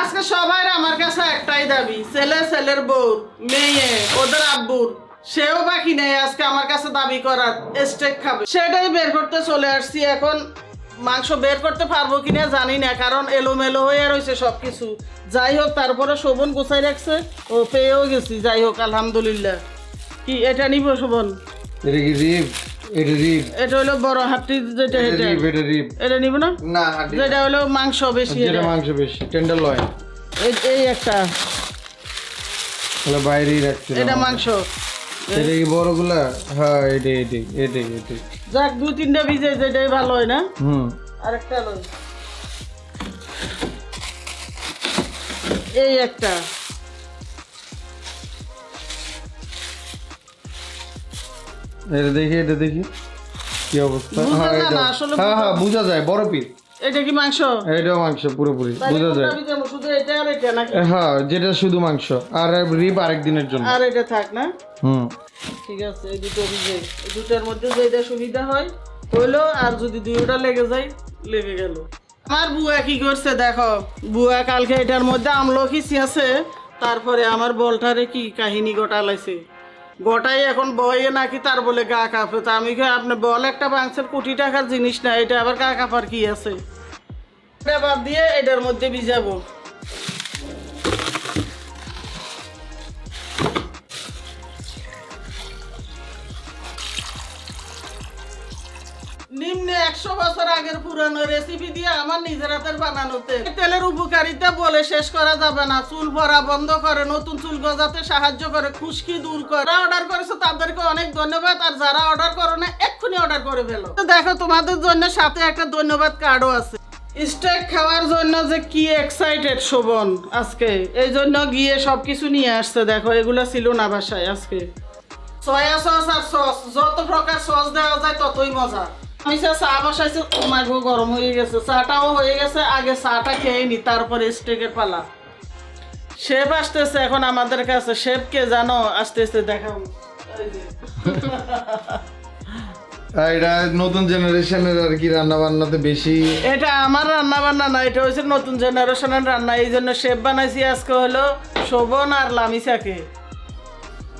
আজকে সবাই আমার কাছে একটাই দাবি, ছেলে ছেলের বউ, মেয়ে, ওদের আব্বুর, সেও বাকি নেই আজকে আমার কাছে দাবি করার স্টেক খাবে। সেটাই বের করতে চলে আসছি এখন। মাংস বের করতে পারব কিনা জানি না, কারণ এলোমেলো হয়ে রয়েছে সবকিছু। যাই হোক, তারপরে শোভন গোছাই রাখছে, ও পেয়েও গেছি। যাই হোক, আলহামদুলিল্লাহ। কি, এটা নিব শোভন? এটা হলো বড় হাতি যেটা এটা এটা। রিব এটা রিব এটা নিব না? না যেটা হলো মাংস বেশি যেটা মাংস বেশি টেন্ডার লয় এই- এই একটা। তাহলে বাইরেই রাখছিল এটা মাংস। এটা কি বড়গুলা? হ্যাঁ এটাই এটাই এটাই এটাই যাক দুই তিনটা ভিজে যেটাই ভালো হয় না। হুম। আরেকটা লই। এই একটা। এটা দেখি এটা দেখি। কি অবস্থা? হ্যাঁ এটা হ্যাঁ হ্যাঁ বোঝা যায় বড় পিস। এটা কি মাংস? এটাও মাংস পুরোপুরি বোঝা যায়। শুধু এটা আর এটা নাকি? হ্যাঁ যেটা শুধু মাংস আর দিনের জন্য। আর এটা থাক না? হুম। ঠিক আছে এই দুটো ভিজে এই দুটোর মধ্যে যেটা সুবিধা হয় হইল আর যদি দুইটা লেগে যায় লেগে গেল। আমার বুয়া কি করছে দেখো বুয়া কালকে এটার মধ্যে আমলকি আছে তারপরে আমার বলটারে কি কাহিনী গোটালাইছে গোটাই এখন বয়ে নাকি তার বলে গা কাঁপে। তা আমি আপনি বল, একটা মাংসের কোটি টাকার জিনিস না, এটা আবার গা কাঁপার কি আছে? বাদ দিয়ে এটার মধ্যে ভিজাবো। পুরানো রেসিপি দিয়ে আমার নিজের হাতের বানানোতে। তেলের উপকারিতা বলে শেষ করা যাবে না। চুল ভরা বন্ধ করে, নতুন চুল গজাতে সাহায্য করে, খুশকি দূর করে। অর্ডার করেছে তাদেরকে অনেক ধন্যবাদ, আর যারা অর্ডার করো না, এক্ষুনি অর্ডার করে ফেলো। দেখো, তোমাদের জন্য সাথে একটা ধন্যবাদ কার্ডও আছে। স্টেক খাওয়ার জন্য যে কি এক্সাইটেড শোভন আজকে। এই জন্য গিয়ে সবকিছু নিয়ে আসছে। দেখো, এগুলো ছিল না বাসায় আজকে। সয়া সস আর সস যত প্রকার সস দেওয়া যায় ততই মজা। আমি চা বসাইছি মাগো গরম হয়ে গেছে। চাটাও হয়ে গেছে আগে চাটা খেয়ে নি তারপরে স্টেকের পালা। শেফ আসতেছে এখন আমাদের কাছে। শেফ কে জানো? আসতেছে দেখাও। এই এটা নতুন জেনারেশনের আর কি রান্না বান্নাতে বেশি এটা আমার রান্না বান্না না এটা হচ্ছে নতুন জেনারেশনের রান্না। এই জন্য শেফ বানাইছি আজকে হলো শোভন আর লামিসাকে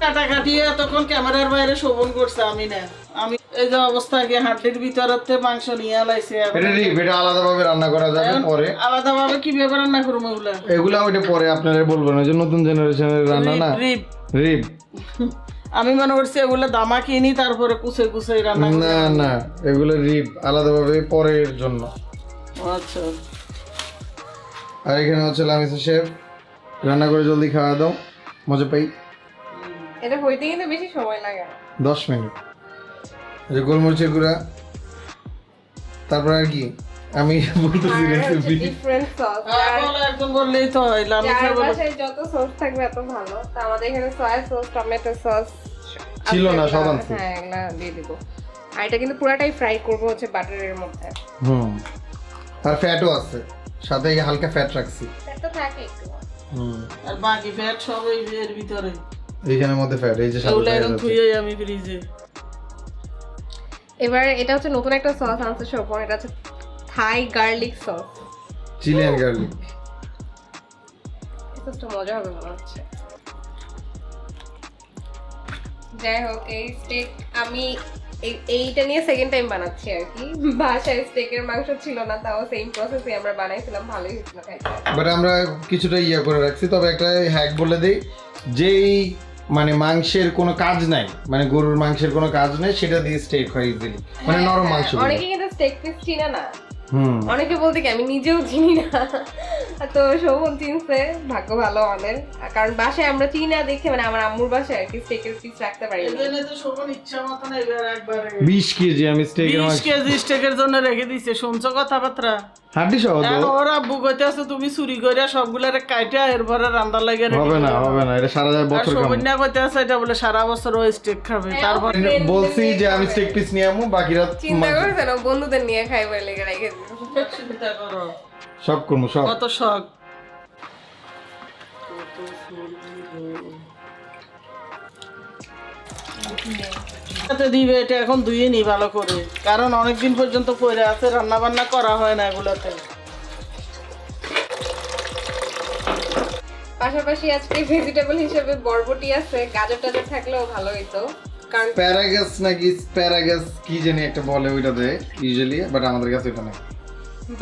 কাটাকাটি এতক্ষণ ক্যামেরার বাইরে শোভন করছে আমি না আমি এই যে অবস্থা কি হাড্ডির ভিতরতে মাংস নিয়ে আলাইছে। এটা রিব এটা আলাদাভাবে রান্না করা যাবে পরে। আলাদাভাবে কীভাবে রান্না করব ওগুলা এগুলা ওইটা পরে আপনারা বলবেন ওই যে নতুন জেনারেশনের রান্না না? রিপ রিব আমি মনে করছি এগুলো দামা কিনি তারপরে কুচে কুচে রান্না না না এগুলো রিব আলাদাভাবে পরের জন্য। আচ্ছা। আর এখানে হচ্ছে লামিসা শেফ। রান্না করে জলদি খাওয়া দাও মজা পাই। এটা হইতে কিন্তু বেশি সময় লাগে না। দশ মিনিট। এই যে গোলমরিচের গুঁড়া। তারপর আর কি? আমি বলতেছি রেসিপি ডিফারেন্ট সস আর বলো, একদম বললেই তো হয় যার যত সস থাকবে এত ভালো। তো আমাদের এখানে সয়া সস টমেটো সস ছিল না, সব হ্যাঁ এগুলা দিয়ে দিব। আর এটা কিন্তু পুরাটাই ফ্রাই করব হচ্ছে বাটারের মধ্যে। হুম। আর ফ্যাটও আছে। সাথে হালকা ফ্যাট রাখছি। এটা তো থাকে একটু। হুম। আর বাকি ফ্যাট সব এর ভিতরে। এইখানের মধ্যে ফ্যাট এই যে সাথে। আমি ফ্রিজে এবার এটা হচ্ছে নতুন একটা সস আনছে শোভন এটা হচ্ছে Thai garlic sauce chilli and garlic সসটা মজা হবে মনে হচ্ছে। যাই হোক এই স্টেক আমি এই- এইটা নিয়ে সেকেন্ড টাইম বানাচ্ছি আর কি। বাসায় স্টেকের মাংস ছিল না তাও সেম প্রসেসে আমরা বানাইছিলাম ভালোই হয়েছিল খাইতে। বাট আমরা কিছুটা ইয়ে করে রাখছি তবে একটা হ্যাক বলে দিই যেই মানে মাংসের কোনো কাজ নাই মানে গরুর মাংসের কোনো কাজ নাই সেটা দিয়ে স্টেক হয় ইজিলি মানে নরম মাংস হ্যাঁ, অনেকে কিন্তু স্টেক পিস চিনে না। অনেকে বলতে কি আমি নিজেও চিনি না। তো শোভন চিনছে ভাগ্য ভালো আমাদের। কারণ বাসায় আমরা চিনি না দেখে মানে আমার আম্মুর বাসায় আর কি স্টেকের পিস রাখতে পারি না। এজন্য তো শোভন ইচ্ছা মতন এবার একবারে বিশ কেজি আমি স্টেকের বিশ কেজি স্টেকের জন্য রেখে দিছে শুনছো কথাবার্তা? হাড্ডি সহ তো? ওর আব্বু কইতে আছে তুমি চুরি করে সবগুলারে কাইটা এরপরে রান্দার লাগে হবে না। হবে না এটা সারা বছর খাব। সৌমিন্যা কইতে আছে এটা বলে সারা বছর ও স্টেক খাবে। তারপর বলছি যে আমি স্টেক পিস নিয়ে আমু বাকিরা চিন্তা করছে না বন্ধুদের নিয়ে খাইবে লেগে রেখে চিন্তা করো সব করব সব। কত শখ? দিবে এটা এখন ধুয়ে নি ভালো করে। কারণ অনেকদিন পর্যন্ত পরে আছে রান্না বান্না করা হয় না এগুলাতে। পাশাপাশি আজকে ভেজিটেবল হিসেবে বরবটি আছে গাজর টাজর থাকলেও ভালো হইতো। কারণ প্যারাগাস নাকি প্যারাগাস কি জানি একটা বলে ওইটা ওইটাতে ইউজুয়ালি বাট আমাদের কাছে এটা নেই।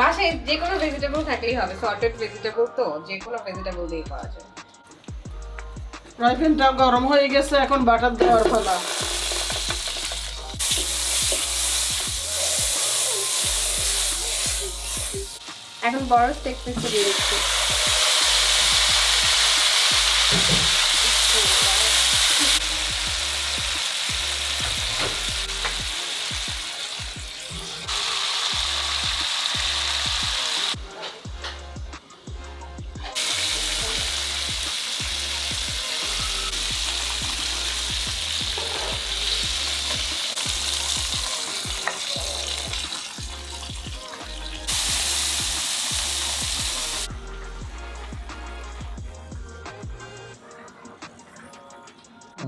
বাসায় যে কোনো ভেজিটেবল থাকলেই হবে সর্টেড ভেজিটেবল তো যে কোনো ভেজিটেবল দিয়ে করা যায়। ফ্রাই প্যানটা গরম হয়ে গেছে এখন বাটার দেওয়ার পালা। এখন বড় স্টেক পিসটা দিয়ে দিচ্ছি।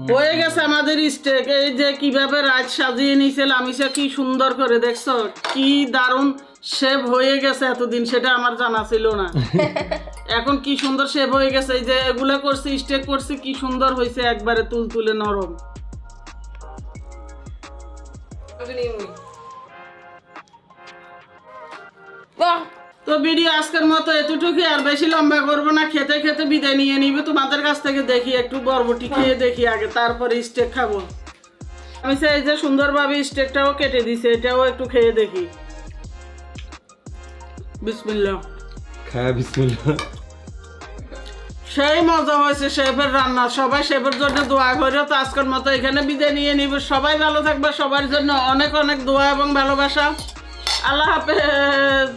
হয়ে গেছে আমাদের স্টেক এই যে কীভাবে রাজ সাজিয়ে নিয়েছে লামিসা কি সুন্দর করে দেখছ? কি দারুণ শেভ হয়ে গেছে এতদিন সেটা আমার জানা ছিল না। এখন কি সুন্দর শেভ হয়ে গেছে এই যে এগুলা করছি স্টেক করছি কি সুন্দর হয়েছে একবারে তুলতুলে নরম। বাহ! তো ভিডিও আজকের মতো এতটুকু আর বেশি লম্বা করব না খেতে খেতে বিদায় নিয়ে নিবে। তোমাদের কাছ থেকে দেখি একটু বরবটি খেয়ে দেখি আগে তারপরে স্টেক খাব। আমি চাই যে সুন্দরভাবে স্টেকটাও কেটে দিছে এটাও একটু খেয়ে দেখি। খায়া সেই মজা হয়েছে শেফের রান্না। সবাই শেফের জন্য দোয়া করে তো আজকের মতো এখানে বিদায় নিয়ে নিবে। সবাই ভালো থাকবে সবার জন্য অনেক অনেক দোয়া এবং ভালোবাসা। আল্লাহ হাফেজ।